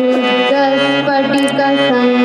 दस पटी का संग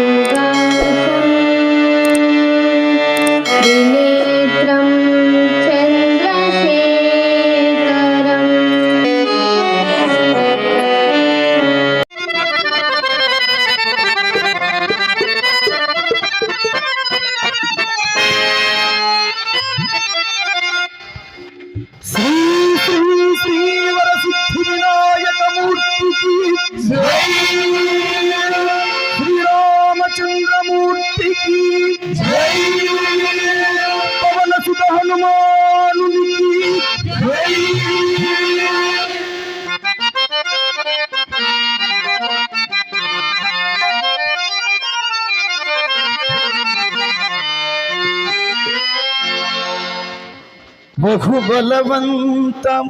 బహుబలవంతం.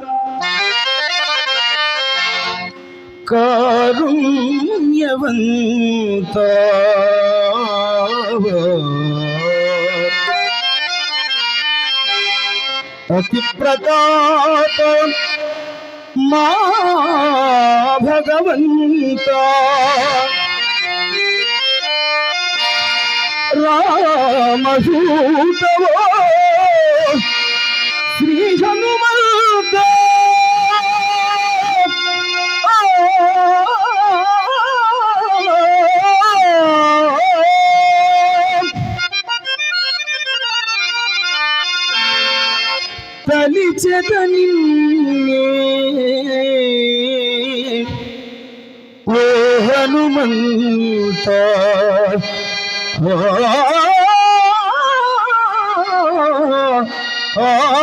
కారుణ్యవంత అతి ప్రతాప మా భగవంత. రామసూతవో తలిచెద నిన్నే ఓ హనుమంత అమరం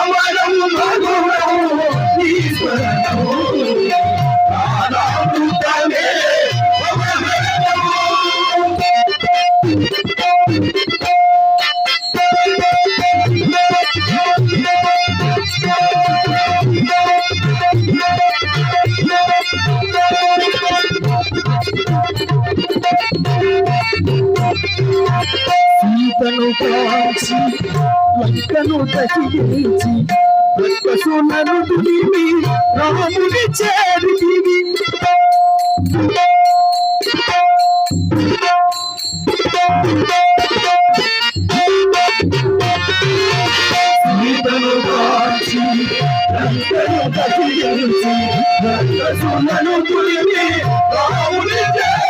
আমার కాచి లంకను దహించి రక్కసులను దులిమి రాముని చేరితివి సీతను కాచి లంకను దహించి రక్కసులను దులిమి రాముని చేరితివి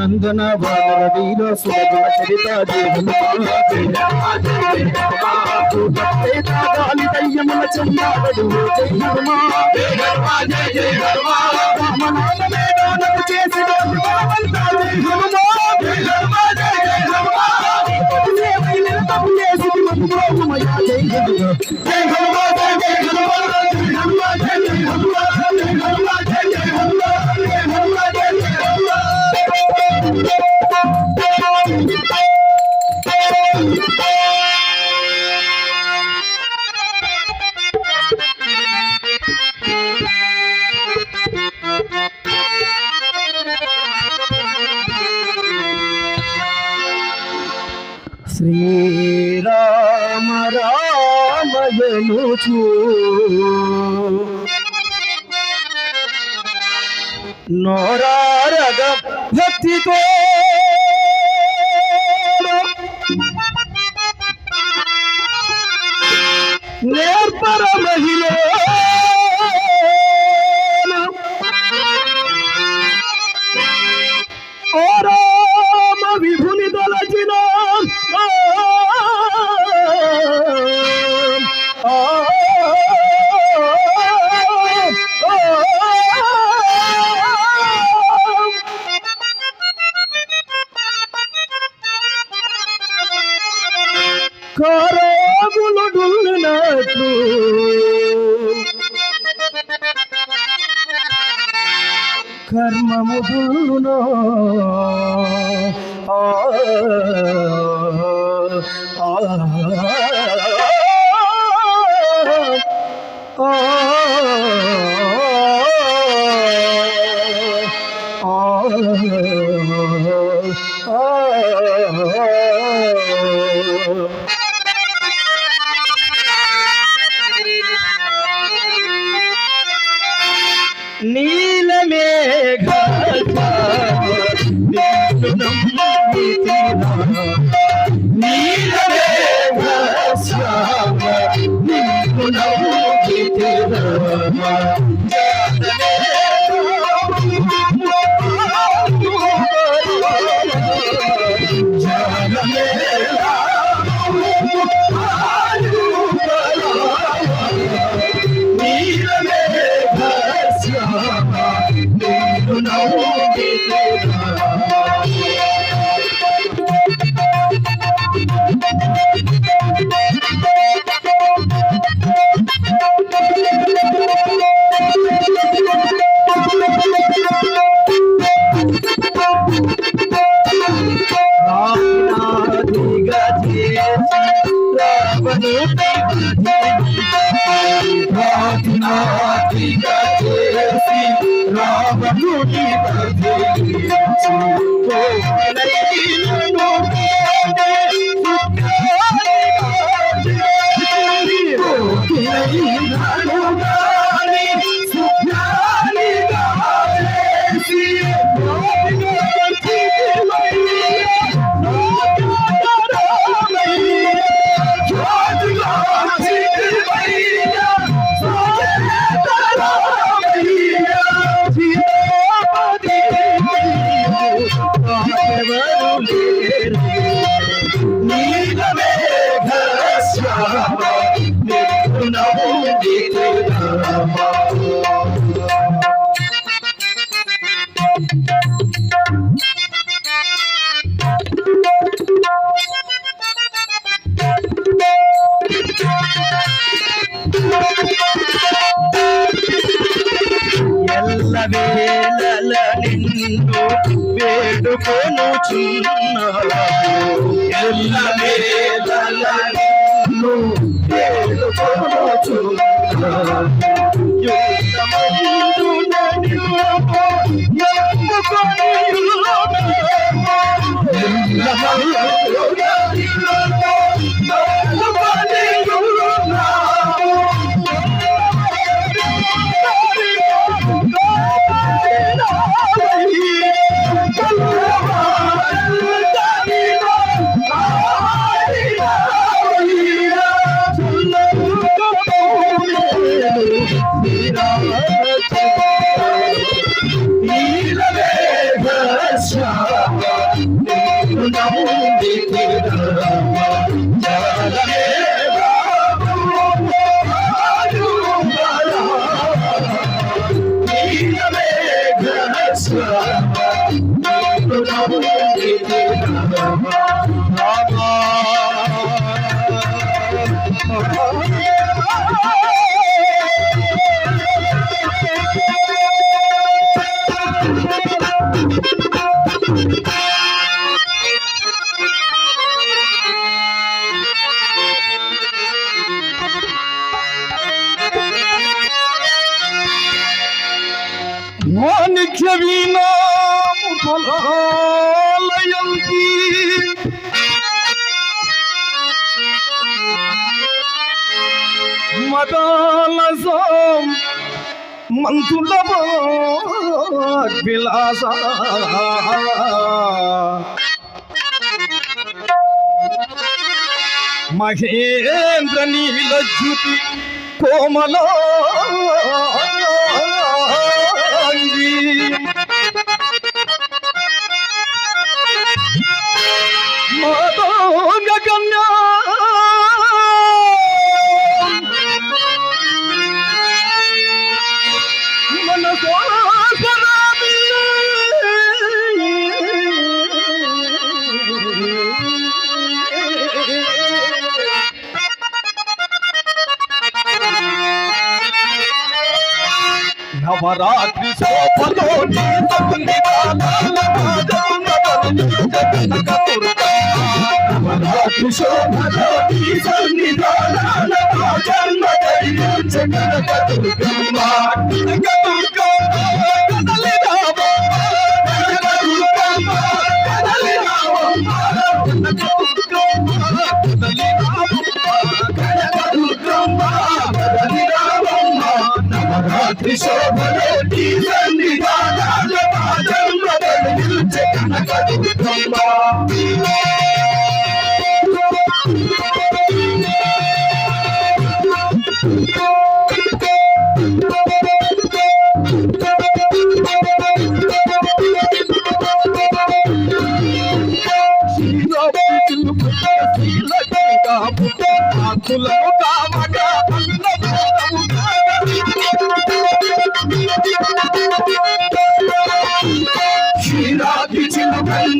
నందన బాలర వీర సులభ చరిత గాలి దయ్యముల హనుమా नोरार भक्ति तो కారములు డుల్లినట్లు కర్మము డుల్లునో দিতে করে ஜாலமே జాలమే మాణిక్య ఫలాలయంతి మదాలసం మంతుల విలాస. మహేంద్ర నీలజ్యుతి కోమలో నవరాత్రి శోభలో నీ తల్లి శోభలో నీ సన్నిధానాల జన్మ ధరించే జగన్ దుర్గమ్మ. దుర్గమ్మ, నవరాత్రి శోభలో నీ సన్నిధానాల మా జన్మ ధరించే కనక దుర్గమ్మ. శ్రీరాజి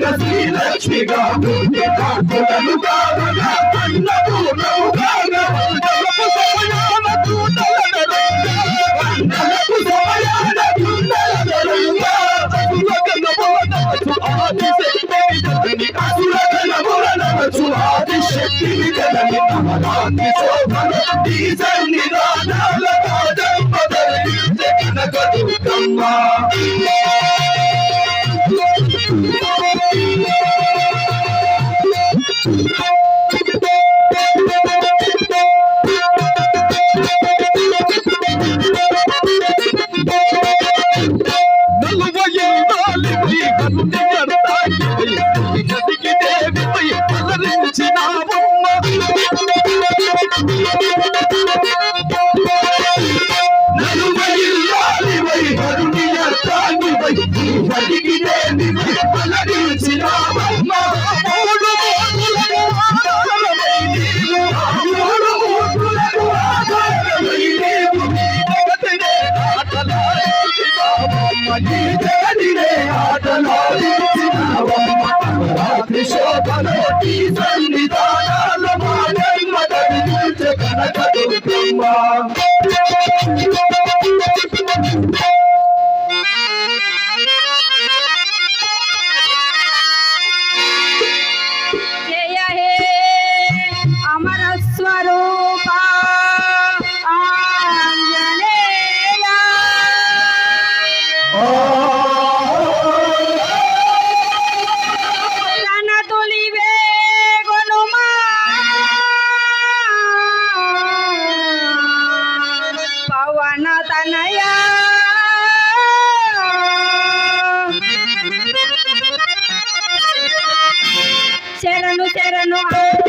చిలుకంగ శ్రీలక్ష్మిగా పుణ్య కాకులను కావగా అన్నపూర్ణము కాగా వందనపు సమయాన కూడలనరుగా వందనపు సమయాన కూడలనరుగా అసురగణములనవచ్చు ఆదిశక్తిని జనని అసురగణములనవచ్చు ఆదిశక్తిని జనని నవరాత్రి శోభన ఈ సన్నిధానాల రాజంపదలి జగనక దుర్గమ్మ నలువైల్లాలివై Thank you. ಶರಣರು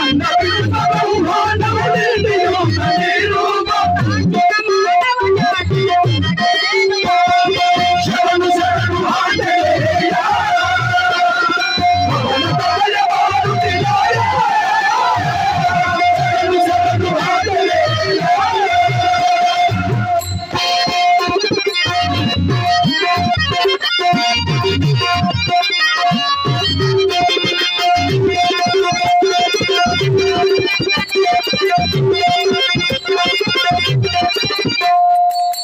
అందరూ Thank you.